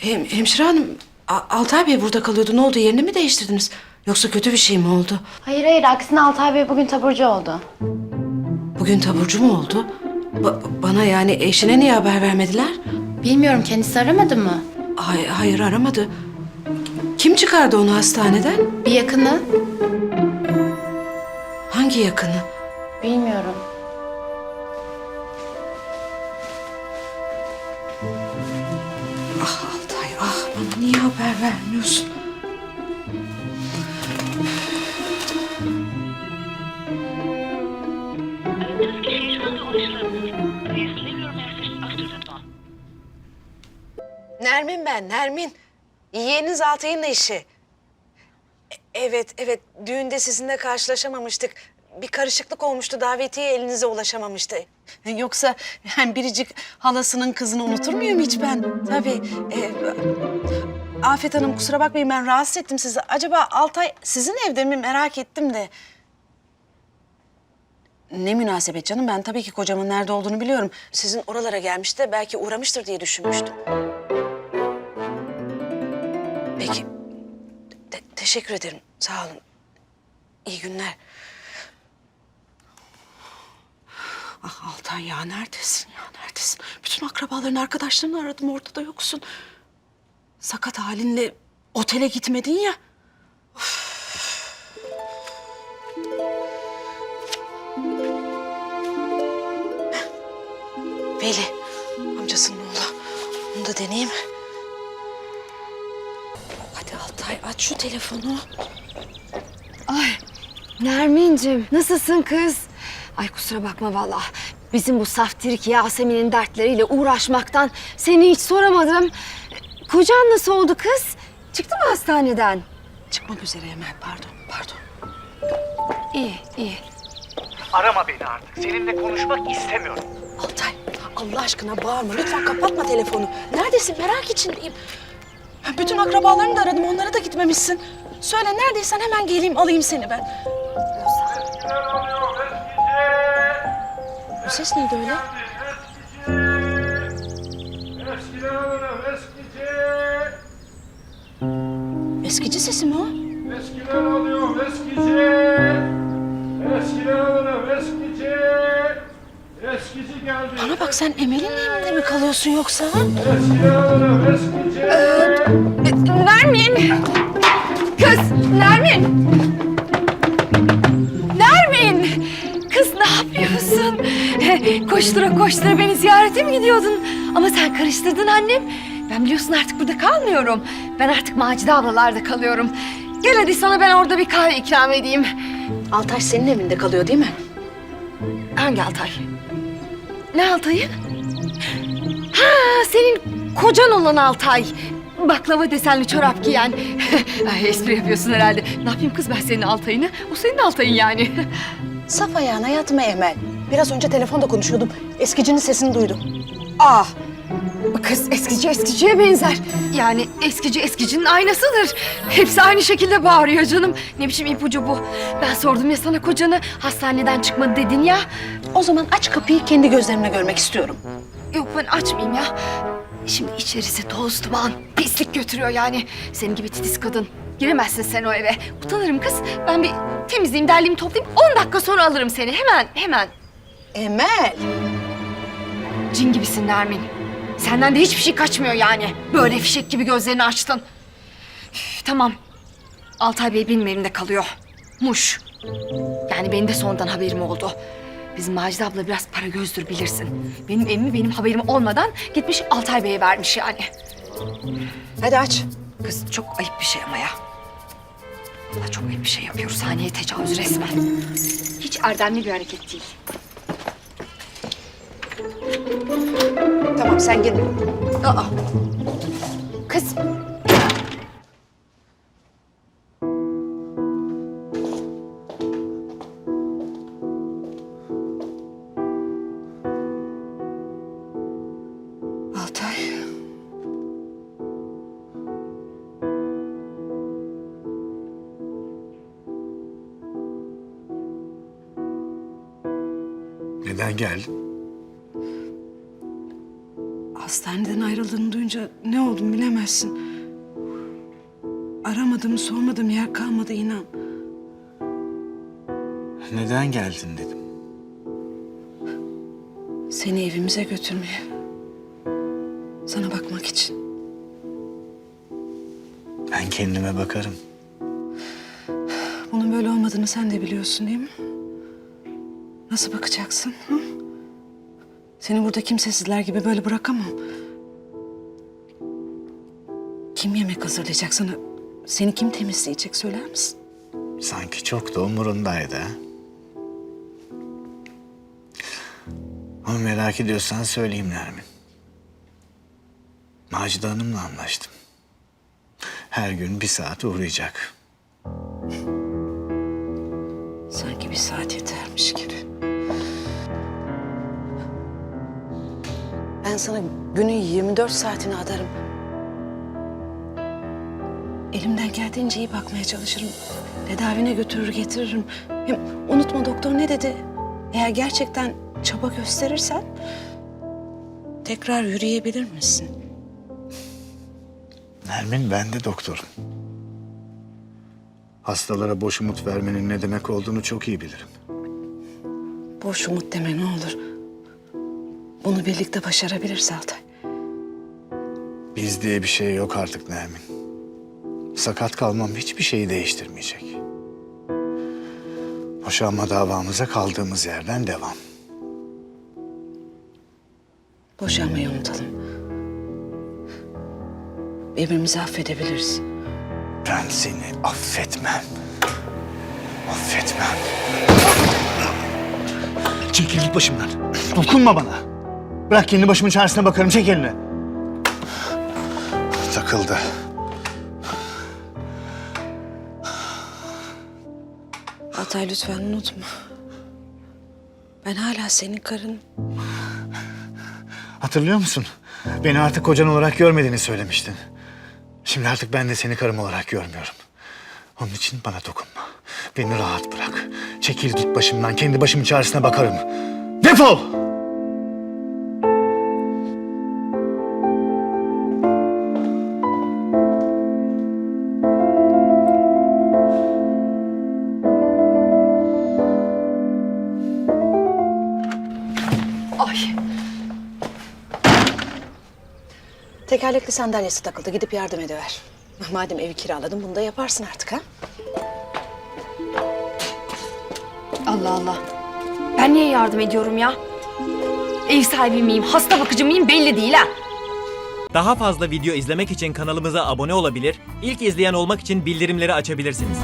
Hem, hemşire hanım, A- Altay Bey burada kalıyordu. Ne oldu? Yerini mi değiştirdiniz? Yoksa kötü bir şey mi oldu? Hayır hayır aksine Altay Bey bugün taburcu oldu. Bugün taburcu mu oldu? Ba- bana yani eşine niye haber vermediler? Bilmiyorum kendisi aramadı mı? Hay- hayır aramadı. Kim çıkardı onu hastaneden? Bir yakını? Hangi yakını? Bilmiyorum. Ah Altay ah bana niye haber vermiyorsun? Aradığınız kişiye şu anda ulaşılamıyor. Please leave your message after the tone. Nermin ben, Nermin. Yeğeniniz Altay'ın eşi. E- Evet, evet. Düğünde sizinle karşılaşamamıştık. Bir karışıklık olmuştu. Davetiye elinize ulaşamamıştı. Yoksa yani biricik halasının kızını unutur muyum hiç ben? Tabii. e, Afet Hanım kusura bakmayın ben rahatsız ettim sizi. Acaba Altay sizin evde mi merak ettim de. Ne münasebet canım ben tabii ki kocamın nerede olduğunu biliyorum. Sizin oralara gelmiş de belki uğramıştır diye düşünmüştüm. Peki. Te- teşekkür ederim. Sağ olun. İyi günler. Ah Altay ya neredesin ya neredesin? Bütün akrabaların arkadaşlarını aradım ortada yoksun. Sakat halinle otele gitmedin ya. Veli, amcasının oğlu. Onu da deneyeyim. Hadi Altay aç şu telefonu. Nermin'cim nasılsın kız? Ay kusura bakma vallahi. Bizim bu saftirik Yasemin'in dertleriyle uğraşmaktan seni hiç soramadım. Kocan nasıl oldu kız? Çıktı mı hastaneden? Çıkmak üzere Emel pardon pardon. İyi, iyi. Arama beni artık. Seninle konuşmak istemiyorum. Altay Allah aşkına bağırma lütfen kapatma telefonu. Neredesin merak içindeyim. Ya Bütün akrabalarını da aradım onlara da gitmemişsin. Söyle neredeysen hemen geleyim alayım seni ben. Bu ses neydi öyle? Eskici. Sesi mi o? Eskiler alıyor, eskici. Eskiler alınır, eskici. Eskici geldi. Bana bak sen Emel'in evinde mi kalıyorsun yoksa? Eskiler alınır, eskici. Nermin! Kız! Nermin! Koştura koştura beni ziyarete mi gidiyordun? Ama sen karıştırdın annem. Ben biliyorsun artık burada kalmıyorum. Ben artık Macide ablalarda kalıyorum. Gel hadi sana ben orada bir kahve ikram edeyim. Altay senin evinde kalıyor değil mi? Hangi Altay? Ne Altay'ı? Ha senin kocan olan Altay. Baklava desenli çorap giyen. Ay espri yapıyorsun herhalde. Ne yapayım kız ben senin Altay'ını? O senin Altay'ın yani. Saf ayağına yatma Emel. Biraz önce telefonda konuşuyordum. Eskicinin sesini duydum. Ah! Kız eskici eskiciye benzer. Yani eskici eskicinin aynasıdır. Hepsi aynı şekilde bağırıyor canım. Ne biçim ipucu bu? Ben sordum ya sana kocanı hastaneden çıkmadı dedin ya. O zaman aç kapıyı kendi gözlerimle görmek istiyorum. Yok ben açmayayım ya. Şimdi içerisi toz duman, pislik götürüyor yani. Senin gibi titiz kadın. Giremezsin sen o eve. Utanırım kız. Ben bir temizleyeyim, derleyeyim, toplayayım. 10 dakika sonra alırım seni. Hemen, hemen. Emel. Cin gibisin Nermin. Senden de hiçbir şey kaçmıyor yani. Böyle fişek gibi gözlerini açtın. Üf, tamam. Altay Bey benim evimde kalıyor. Muş. Yani benim de sonradan haberim oldu. Bizim Macide abla biraz para gözdür bilirsin. Benim evimi benim haberim olmadan gitmiş Altay Bey'e vermiş yani. Hadi aç. Kız çok ayıp bir şey ama ya. Vallahi çok ayıp bir şey yapıyoruz. Saniye tecavüz resmen. Hiç erdemli bir hareket değil. Tamam sen gir. Aa. Kız. Altay. Neden geldin? Hastaneden ayrıldığını duyunca ne oldum bilemezsin. Aramadım, sormadım yer kalmadı inan. Neden geldin dedim. Seni evimize götürmeye. Sana bakmak için. Ben kendime bakarım. Bunun böyle olmadığını sen de biliyorsun değil mi? Nasıl bakacaksın? Hı? Seni burada kimsesizler gibi böyle bırakamam. Kim yemek hazırlayacak sana? Seni kim temizleyecek söyler misin? Sanki çok da umurundaydı ha. Ama merak ediyorsan söyleyeyim Nermin. Macide Hanım'la anlaştım. Her gün bir saat uğrayacak. Sanki bir saat yetermiş gibi. Ben sana günün 24 saatini adarım. Elimden geldiğince iyi bakmaya çalışırım. Tedavine götürür getiririm. Hem unutma doktor ne dedi? Eğer gerçekten çaba gösterirsen tekrar yürüyebilir misin? Nermin ben de doktorum. Hastalara boş umut vermenin ne demek olduğunu çok iyi bilirim. Boş umut deme ne olur. Bunu birlikte başarabiliriz Altay. Biz diye bir şey yok artık Nermin. Sakat kalmam hiçbir şeyi değiştirmeyecek. Boşanma davamıza kaldığımız yerden devam. Boşanmayı unutalım. Birbirimizi affedebiliriz. Ben seni affetmem. Affetmem. Çekil git başımdan. Dokunma bana. Bırak kendi başımın çaresine bakarım. Çek elini. Takıldı. Altay lütfen unutma. Ben hala senin karın. Hatırlıyor musun? Beni artık kocan olarak görmediğini söylemiştin. Şimdi artık ben de seni karım olarak görmüyorum. Onun için bana dokunma. Beni rahat bırak. Çekil git başımdan. Kendi başımın çaresine bakarım. Defol! Ay. Tekerlekli sandalyesi takıldı. Gidip yardım ediver. Madem evi kiraladın bunu da yaparsın artık ha. Allah Allah. Ben niye yardım ediyorum ya? Ev sahibi miyim, hasta bakıcı mıyım belli değil ha. Daha fazla video izlemek için kanalımıza abone olabilir, ilk izleyen olmak için bildirimleri açabilirsiniz.